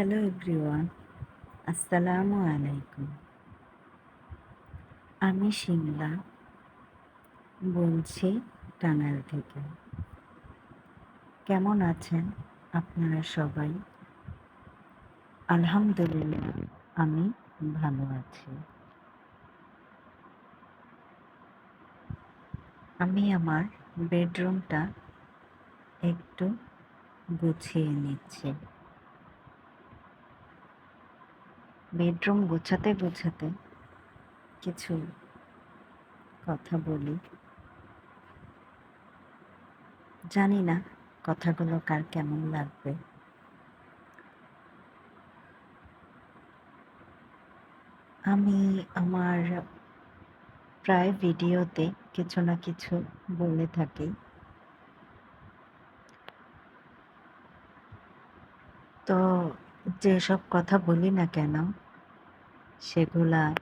Hello everyone আসসালামু আলাইকুম আমি সিমলা বলছি টাঙ্গাইল থেকে। কেমন আছেন আপনারা সবাই? আলহামদুলিল্লাহ, আমি ভালো আছি। আমি আমার বেডরুমটা একটু গুছিয়ে নিচ্ছি। বেডরুম গোছাতে গোছাতে কিছু কথা বলি। জানি না কথাগুলো কার কেমন লাগবে। আমি আমার প্রায় ভিডিওতে কিছু না কিছু বলে থাকি। তো যেসব কথা বলি না কেন, সেগুলা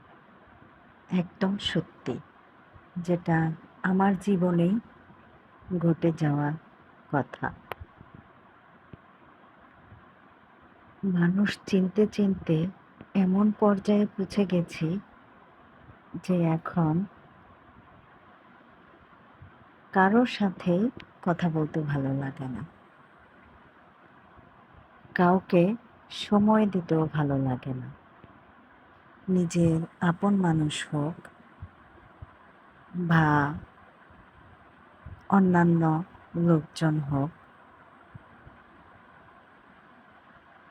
একদম সত্যি, যেটা আমার জীবনেই ঘটে যাওয়া কথা। মানুষ চিনতে চিনতে এমন পর্যায়ে পৌঁছে গেছি যে এখন কারোর সাথে কথা বলতে ভালো লাগে না। কাউকে সময় দিতেও ভালো লাগে না। নিজের আপন মানুষ হোক বা অন্যান্য লোকজন হোক,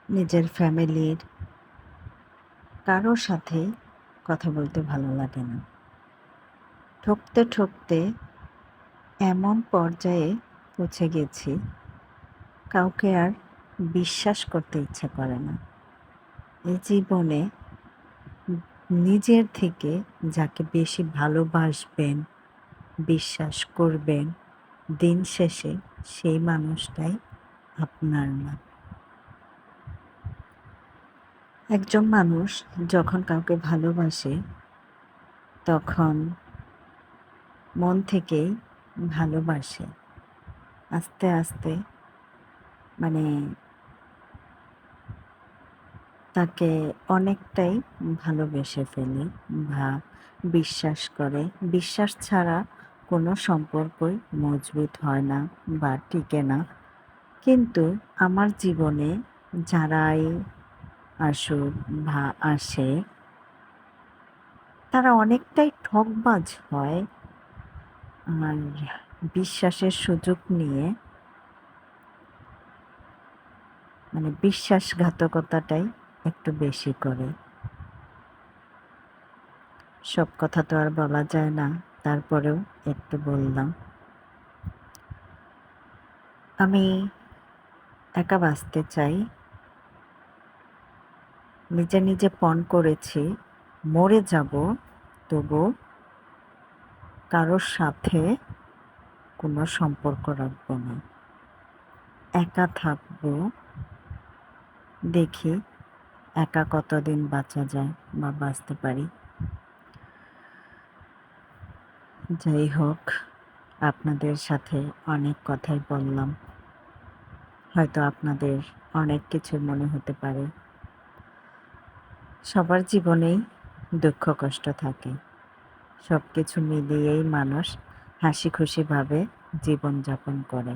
নিজের ফ্যামিলির কারোর সাথে কথা বলতে ভালো লাগে না। ঠকতে ঠকতে এমন পর্যায়ে পৌঁছে গেছি, কাউকে আর বিশ্বাস করতে ইচ্ছা করে না। এই জীবনে নিজের থেকে যাকে বেশি ভালোবাসবেন, বিশ্বাস করবেন, দিন শেষে সেই মানুষটাই আপনার না একজন মানুষ যখন কাউকে ভালোবাসে, তখন মন থেকেই ভালোবাসে। আস্তে আস্তে মানে তাকে অনেকটাই ভালোবেসে ফেলে বা বিশ্বাস করে। বিশ্বাস ছাড়া কোনো সম্পর্কই মজবুত হয় না বা টিকে না। কিন্তু আমার জীবনে যারাই আসুক বা আসে, তারা অনেকটাই ঠকবাজ হয়। আর বিশ্বাসের সুযোগ নিয়ে মানে বিশ্বাসঘাতকতাটাই একটু বেশি করে। সব কথা তো আর বলা যায় না, তারপরেও একটু বললাম। আমি একা বাঁচতে চাই। নিজে নিজে পণ করেছি, মরে যাব, তবু কারোর সাথে কোনো সম্পর্ক রাখব না। একা থাকব, দেখি একা কতদিন বাঁচা যায় বা বাঁচতে পারি? যাই হোক, আপনাদের সাথে অনেক কথাই বললাম। হয়তো আপনাদের অনেক কিছু মনে হতে পারে। সবার জীবনেই দুঃখ কষ্ট থাকে। সব কিছু মিলিয়েই মানুষ হাসি খুশিভাবে জীবনযাপন করে।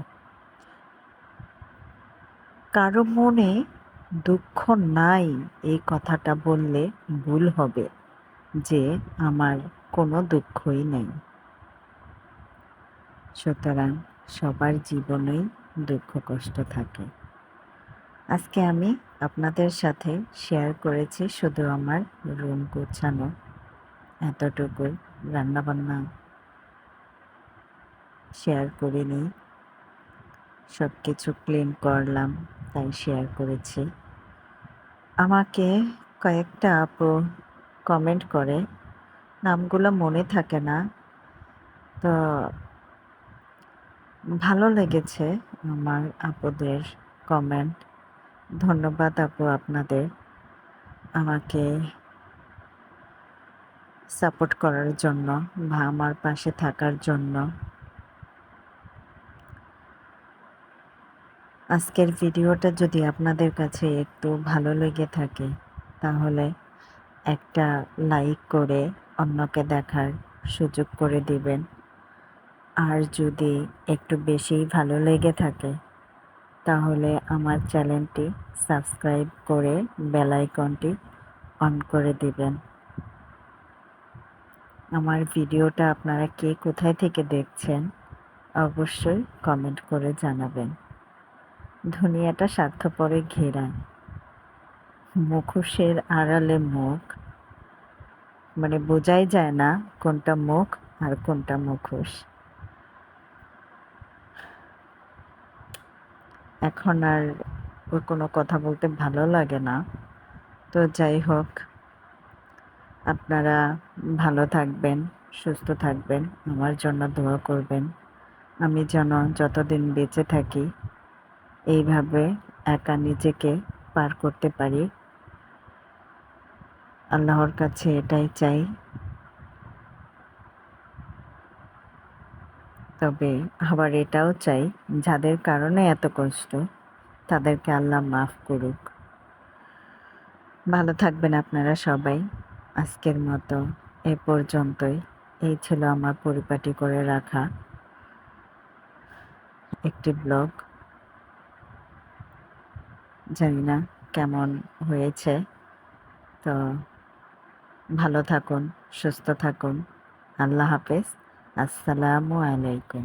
কারও মনে দুঃখ নাই এই কথাটা বললে ভুল হবে যে আমার কোনো দুঃখই নেই। সুতরাং সবার জীবনেই দুঃখ কষ্ট থাকে। আজকে আমি আপনাদের সাথে শেয়ার করেছি শুধু আমার রুম গোছানো, এতটুকুই রান্নাবান্না শেয়ার করিনি। সব কিছু ক্লিন করলাম, তাই শেয়ার করেছি। আমাকে কয়েকটা আপু কমেন্ট করে। নামগুলো মনে থাকে না। তো ভালো লেগেছে আমার আপুদের কমেন্ট ধন্যবাদ আপু আপনাদের আমাকে সাপোর্ট করার জন্য বা আমার পাশে থাকার জন্য। আজকের ভিডিওটা যদি আপনাদের কাছে একটু ভালো লেগে থাকে, তাহলে একটা লাইক করে অন্যকে দেখার সুযোগ করে দিবেন। আর যদি একটু বেশি ভালো লেগে থাকে, তাহলে আমার চ্যানেলটি সাবস্ক্রাইব করে বেল আইকনটি অন করে দিবেন। আমার ভিডিওটা আপনারা কে কোথায় থেকে দেখছেন, অবশ্যই কমেন্ট করে জানাবেন। দুনিয়াটা স্বার্থপরে ঘেরা মুখোশের আড়ালে মুখ। মানে বোঝাই যায় না কোনটা মুখ আর কোনটা মুখোশ। এখন আর কোনো কথা বলতে ভালো লাগে না। তো যাই হোক, আপনারা ভালো থাকবেন, সুস্থ থাকবেন, আমার জন্য দোয়া করবেন। আমি যেন যতদিন বেঁচে থাকি এইভাবে একা নিজেকে পার করতে পারি। আল্লাহর কাছে এটাই চাই। তবে আবার এটাও চাই, যাদের কারণে এত কষ্ট, তাদেরকে আল্লাহ মাফ করুক। ভালো থাকবেন আপনারা সবাই। আজকের মতো এ পর্যন্তই। এই ছিল আমার পরিপাটি করে রাখা একটি ব্লগ। জানি না কেমন হয়েছে। তো ভালো থাকুন সুস্থ থাকুন। আল্লাহ হাফেজ। আসসালামু আলাইকুম।